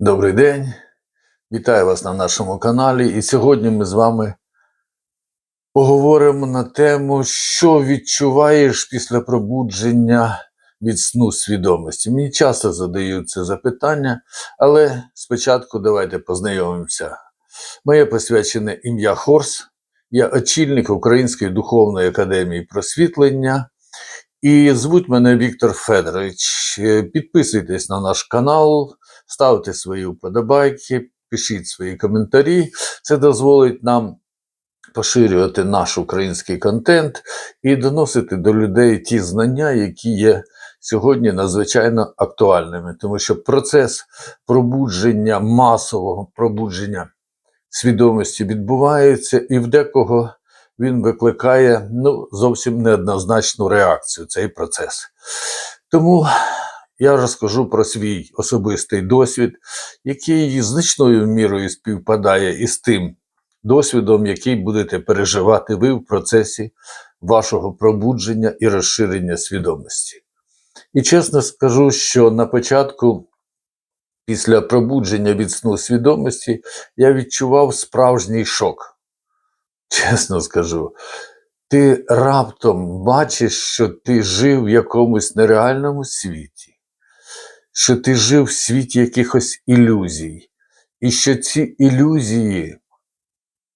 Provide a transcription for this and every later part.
Добрий день, вітаю вас на нашому каналі. І сьогодні ми з вами поговоримо на тему, що відчуваєш після пробудження від сну свідомості. Мені часто задають це запитання, але спочатку давайте познайомимося. Моє посвячене ім'я Хорс. Я очільник Української духовної академії просвітлення. І звуть мене Віктор Федорович. Е, Підписуйтесь на наш канал, ставте свої вподобайки, пишіть свої коментарі. Це дозволить нам поширювати наш український контент і доносити до людей ті знання, які є сьогодні надзвичайно актуальними. Тому що процес пробудження, масового пробудження свідомості відбувається, і в декого він викликає ну, зовсім неоднозначну реакцію цей процес. Тому я розкажу про свій особистий досвід, який значною мірою співпадає із тим досвідом, який будете переживати ви в процесі вашого пробудження і розширення свідомості. І чесно скажу, що на початку, після пробудження від сну свідомості, я відчував справжній шок. Чесно скажу, ти раптом бачиш, що ти жив в якомусь нереальному світі, що ти жив в світі якихось ілюзій, і що ці ілюзії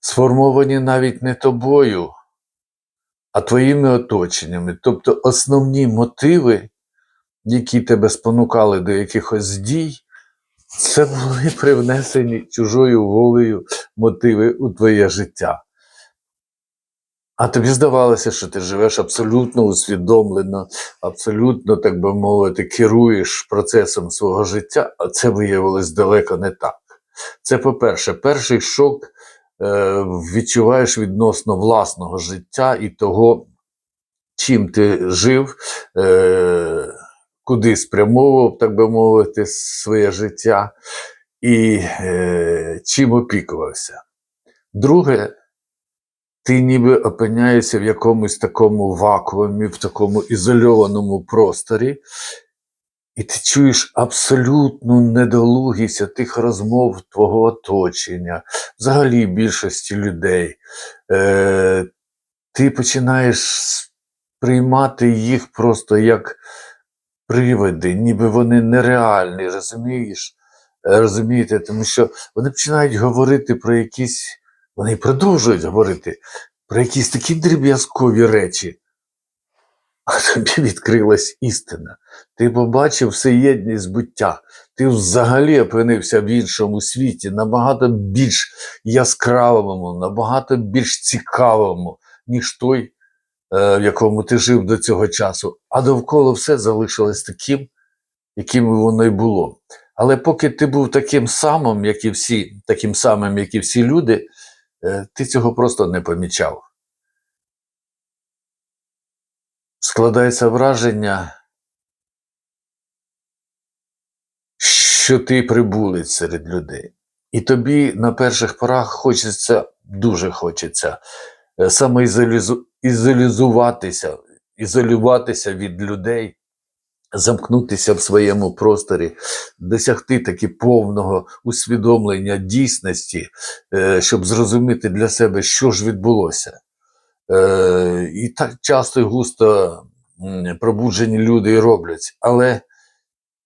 сформовані навіть не тобою, а твоїми оточеннями. Тобто основні мотиви, які тебе спонукали до якихось дій, це були привнесені чужою волею мотиви у твоє життя. А тобі здавалося, що ти живеш абсолютно усвідомлено, абсолютно, так би мовити, керуєш процесом свого життя, а це виявилось далеко не так. Це, по-перше, перший шок е, відчуваєш відносно власного життя і того, чим ти жив, е, куди спрямовував, так би мовити, своє життя, і е, чим опікувався. Друге, ти ніби опиняєшся в якомусь такому вакуумі, в такому ізольованому просторі, і ти чуєш абсолютну недолугість тих розмов твого оточення, взагалі більшості людей. Е, Ти починаєш приймати їх просто як привиди, ніби вони нереальні, розумієш? Е, Розумієте, тому що вони починають говорити про якісь вони продовжують говорити про якісь такі дріб'язкові речі. А тобі відкрилась істина. Ти побачив всеєдність буття. Ти взагалі опинився в іншому світі, набагато більш яскравому, набагато більш цікавому, ніж той, е, в якому ти жив до цього часу. А довкола все залишилось таким, яким воно й було. Але поки ти був таким самим, як і всі, таким самим, як і всі люди, ти цього просто не помічав. Складається враження, що ти прибулець серед людей. І тобі на перших порах хочеться, дуже хочеться е, самоізолізуватися, ізолюватися від людей, замкнутися в своєму просторі, досягти таки повного усвідомлення дійсності, е, щоб зрозуміти для себе, що ж відбулося. Е, І так часто і густо пробуджені люди і роблять. Але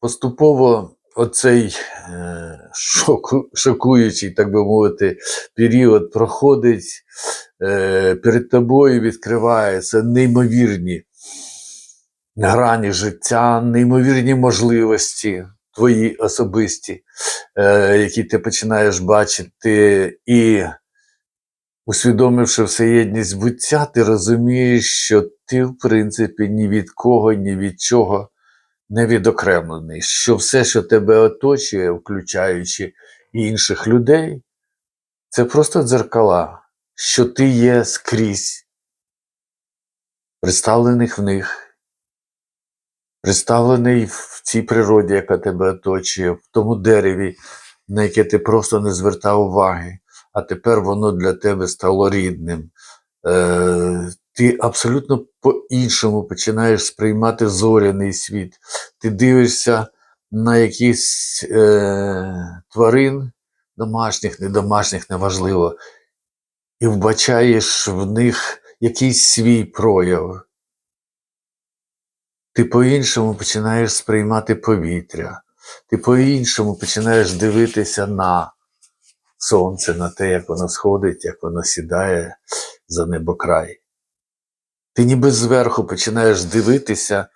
поступово оцей е, шоку, шокуючий, так би мовити, період проходить, перед тобою відкриваються неймовірні грані життя, неймовірні можливості твої особисті, е, які ти починаєш бачити, і усвідомивши всеєдність буття, ти розумієш, що ти, в принципі, ні від кого, ні від чого не відокремлений, що все, що тебе оточує, включаючи інших людей, це просто дзеркала, що ти є скрізь, представлених в них представлений в цій природі, яка тебе оточує, в тому дереві, на яке ти просто не звертав уваги, а тепер воно для тебе стало рідним. Е, Ти абсолютно по-іншому починаєш сприймати зоряний світ. Ти дивишся на якісь е, тварин, домашніх, недомашніх, неважливо, і вбачаєш в них якийсь свій прояв. Ти по-іншому починаєш сприймати повітря, ти по-іншому починаєш дивитися на сонце, на те, як воно сходить, як воно сідає за небокрай. Ти ніби зверху починаєш дивитися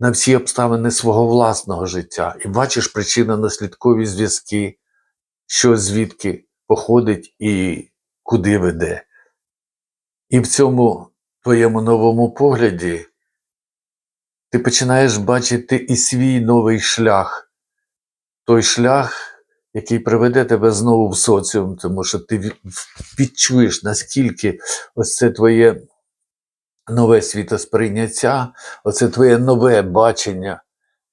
на всі обставини свого власного життя і бачиш причинно-наслідкові зв'язки, що звідки походить і куди веде. І в цьому твоєму новому погляді ти починаєш бачити і свій новий шлях, той шлях, який приведе тебе знову в соціум, тому що ти відчуєш, наскільки ось це твоє нове світосприйняття, оце твоє нове бачення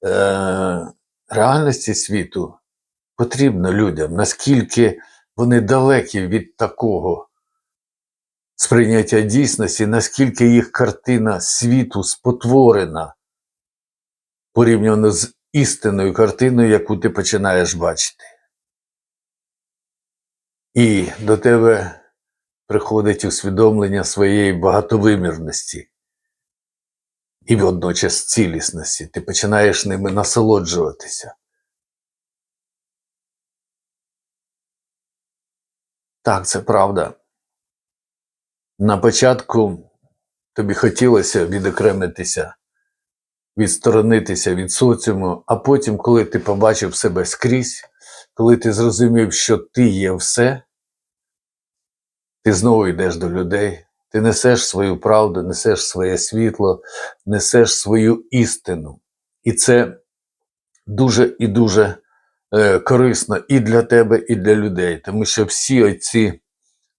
е- реальності світу потрібно людям, наскільки вони далекі від такого сприйняття дійсності, наскільки їх картина світу спотворена порівняно з істинною картиною, яку ти починаєш бачити. І до тебе приходить усвідомлення своєї багатовимірності і водночас цілісності. Ти починаєш ними насолоджуватися. Так, це правда. На початку тобі хотілося відокремитися, відсторонитися від соціуму, а потім, коли ти побачив себе скрізь, коли ти зрозумів, що ти є все, ти знову йдеш до людей, ти несеш свою правду, несеш своє світло, несеш свою істину. І це дуже і дуже е, корисно і для тебе, і для людей, тому що всі оці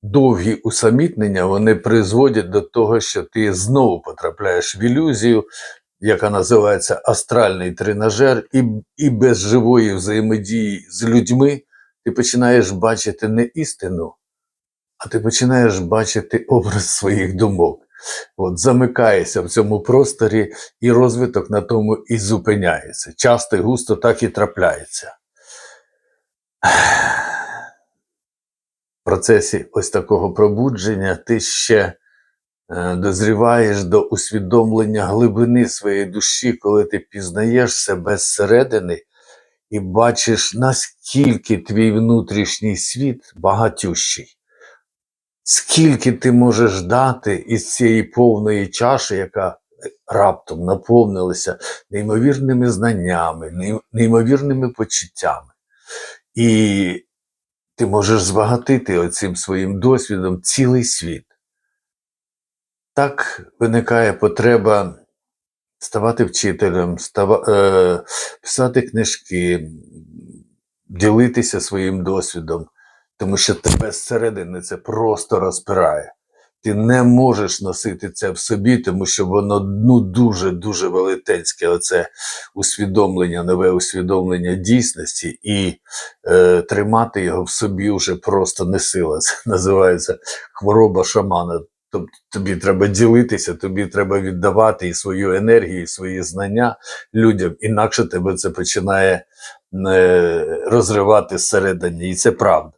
довгі усамітнення вони призводять до того, що ти знову потрапляєш в ілюзію, яка називається астральний тренажер, і, і без живої взаємодії з людьми ти починаєш бачити не істину, а ти починаєш бачити образ своїх думок. От замикаєшся в цьому просторі, і розвиток на тому і зупиняється. Часто і густо так і трапляється. В процесі ось такого пробудження ти ще дозріваєш до усвідомлення глибини своєї душі, коли ти пізнаєш себе зсередини і бачиш, наскільки твій внутрішній світ багатющий. Скільки ти можеш дати із цієї повної чаші, яка раптом наповнилася неймовірними знаннями, неймовірними почуттями. І ти можеш збагатити оцим своїм досвідом цілий світ. Так виникає потреба ставати вчителем, става, е, писати книжки, ділитися своїм досвідом, тому що тебе зсередини це просто розпирає. Ти не можеш носити це в собі, тому що воно ну, дуже-дуже велетенське, оце усвідомлення, нове усвідомлення дійсності, і е, тримати його в собі вже просто не сила. Це називається хвороба шамана. Тобто тобі треба ділитися, тобі треба віддавати і свою енергію, і свої знання людям, інакше тебе це починає е, розривати зсередині, і це правда.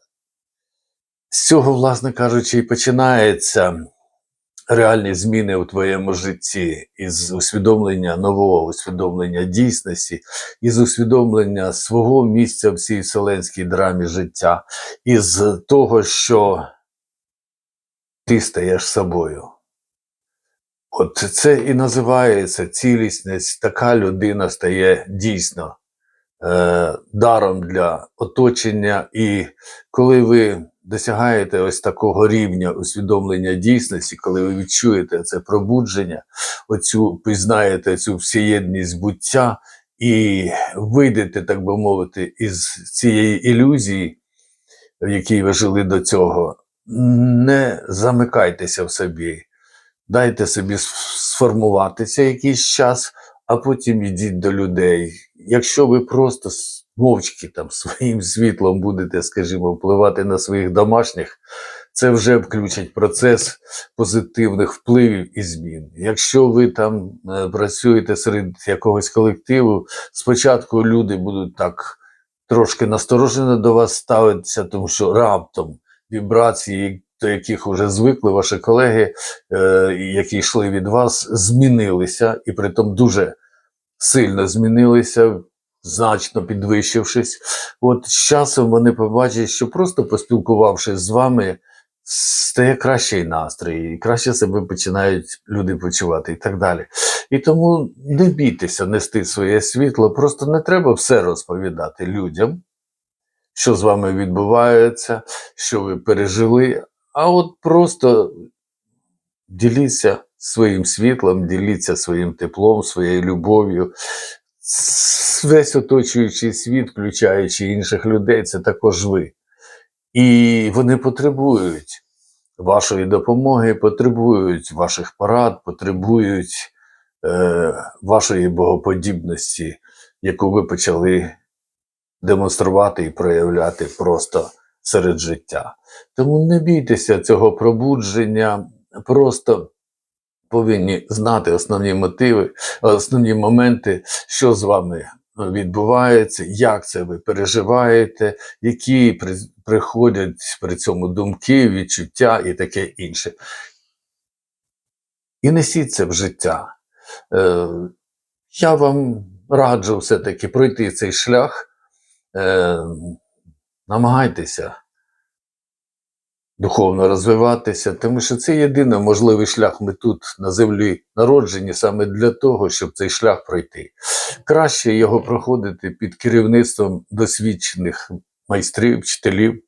З цього, власне кажучи, і починаються реальні зміни у твоєму житті із усвідомлення нового усвідомлення дійсності, із усвідомлення свого місця в цій вселенській драмі життя, із того, що ти стаєш собою. От це і називається цілісність. Така людина стає дійсно е, даром для оточення. І коли ви досягаєте ось такого рівня усвідомлення дійсності, коли ви відчуєте це пробудження, оцю пізнаєте цю всеєдність буття і вийдете, так би мовити, із цієї ілюзії, в якій ви жили до цього, не замикайтеся в собі, дайте собі сформуватися якийсь час, а потім йдіть до людей. Якщо ви просто мовчки там своїм світлом будете, скажімо, впливати на своїх домашніх, це вже включить процес позитивних впливів і змін. Якщо ви там е, працюєте серед якогось колективу, спочатку люди будуть так трошки насторожено до вас ставитися, тому що раптом вібрації, до яких вже звикли ваші колеги, е, які йшли від вас, змінилися, і притом дуже сильно змінилися, значно підвищившись. От з часом вони побачать, що просто поспілкувавшись з вами, стає кращий настрій, і краще себе починають люди почувати і так далі. І тому не бійтеся нести своє світло, просто не треба все розповідати людям, що з вами відбувається, що ви пережили, а от просто діліться своїм світлом, діліться своїм теплом, своєю любов'ю. Весь оточуючий світ, включаючи інших людей, це також ви. І вони потребують вашої допомоги, потребують ваших порад, потребують е, вашої богоподібності, яку ви почали демонструвати і проявляти просто серед життя. Тому не бійтеся цього пробудження, просто повинні знати основні мотиви, основні моменти, що з вами відбувається, як це ви переживаєте, які при, приходять при цьому думки, відчуття і таке інше. І несіть це в життя. Е, я вам раджу все-таки пройти цей шлях. Е, намагайтеся духовно розвиватися, тому що це єдиний можливий шлях. Ми тут на землі народжені саме для того, щоб цей шлях пройти. Краще його проходити під керівництвом досвідчених майстрів, вчителів.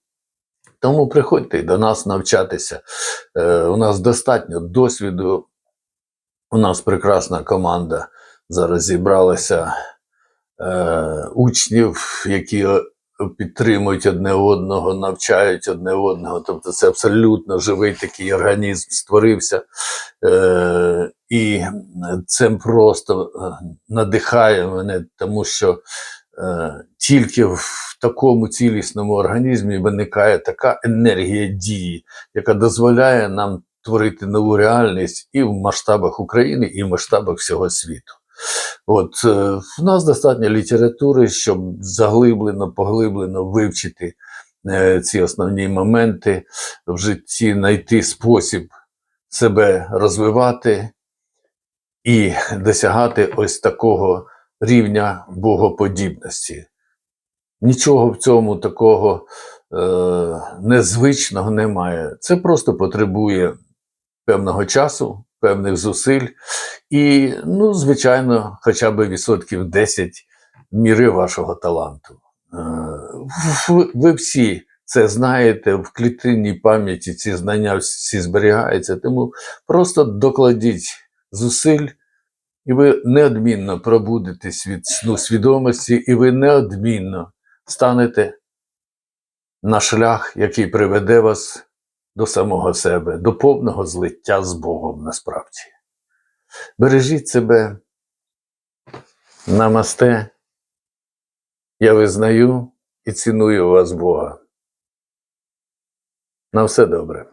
Тому приходьте до нас навчатися. Е, у нас достатньо досвіду. У нас прекрасна команда зараз зібралася учнів, які е, підтримують одне одного, навчають одне одного. Тобто це абсолютно живий такий організм створився. Е, і це просто е, надихає мене, тому що е, тільки в такому цілісному організмі виникає така енергія дії, яка дозволяє нам творити нову реальність і в масштабах України, і в масштабах всього світу. От е, в нас достатньо літератури, щоб заглиблено, поглиблено вивчити е, ці основні моменти в житті, знайти спосіб себе розвивати і досягати ось такого рівня богоподібності. Нічого в цьому такого е, незвичного немає. Це просто потребує певного часу, певних зусиль і, ну, звичайно, хоча б відсотків 10 міри вашого таланту. Е, ви, всі це знаєте, в клітинній пам'яті ці знання всі зберігаються, тому просто докладіть зусиль, і ви неодмінно пробудетесь від сну свідомості, і ви неодмінно станете на шлях, який приведе вас до самого себе, до повного злиття з Богом насправді. Бережіть себе, намасте. Я визнаю і ціную вас Бога. На все добре.